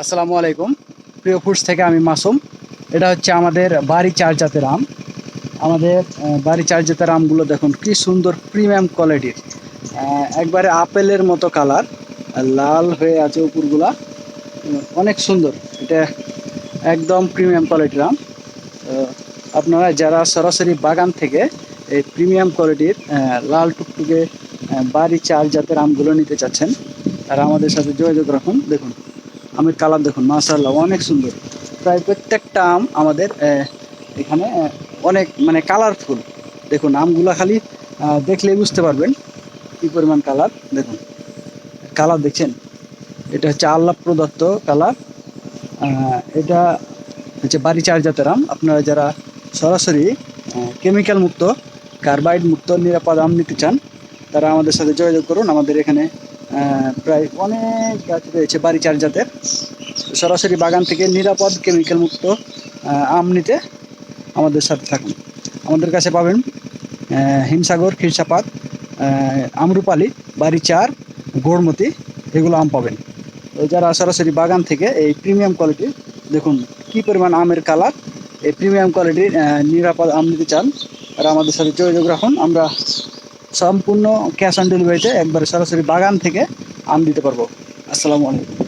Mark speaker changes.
Speaker 1: আসসালামু আলাইকুম। প্রিয় ফুডস থেকে আমি মাসুম। এটা হচ্ছে আমাদের বাড়ি চার জাতের আম। আমাদের বাড়ি চার জাতের আমগুলো দেখুন, কি সুন্দর প্রিমিয়াম কোয়ালিটির একবারে আপেলের মতো কালার লাল হয়ে আছে উপরগুলা। অনেক সুন্দর। এটা একদম প্রিমিয়াম কোয়ালিটির আম। আপনারা যারা সরাসরি বাগান থেকে এই প্রিমিয়াম কোয়ালিটির লাল টুকটুকে বাড়ি চার জাতের আমগুলো নিতে চাচ্ছেন, তারা আমাদের সাথে যোগাযোগ রাখুন। দেখুন আমের কালার দেখুন মাশাআল্লাহ অনেক সুন্দর। প্রায় প্রত্যেকটা আম আমাদের এখানে অনেক মানে কালারফুল দেখুন আমগুলো খালি আহ, দেখলেই বুঝতে পারবেন কী পরিমাণ কালার দেখুন কালার দেখছেন? এটা হচ্ছে আল্লাহ প্রদত্ত কালার এটা হচ্ছে বাড়ি চার জাতের আম। আপনারা যারা সরাসরি কেমিক্যাল মুক্ত কার্বাইড মুক্ত নিরাপদ আম নিতে চান তারা আমাদের সাথে যোগাযোগ করুন। আমাদের এখানে প্রায় অনেক গাছ রয়েছে বাড়ি চার জাতের সরাসরি বাগান থেকে নিরাপদ কেমিক্যাল মুক্ত আম নিতে আমাদের সাথে থাকুন। আমাদের কাছে পাবেন হিমসাগর খিরসাপাত আমরুপালি বাড়ি চার গোড়মতি, এগুলো আম পাবেন। যারা সরাসরি বাগান থেকে এই প্রিমিয়াম কোয়ালিটির দেখুন কি পরিমাণ আমের কালার, এই প্রিমিয়াম কোয়ালিটির নিরাপদ আম নিতে চান আর আমাদের সাথে যোগাযোগ রাখুন। আমরা সম্পূর্ণ ক্যাশ অন ডেলিভারিতে একবারে সরাসরি বাগান থেকে আম দিতে পারব। আসসালামু আলাইকুম।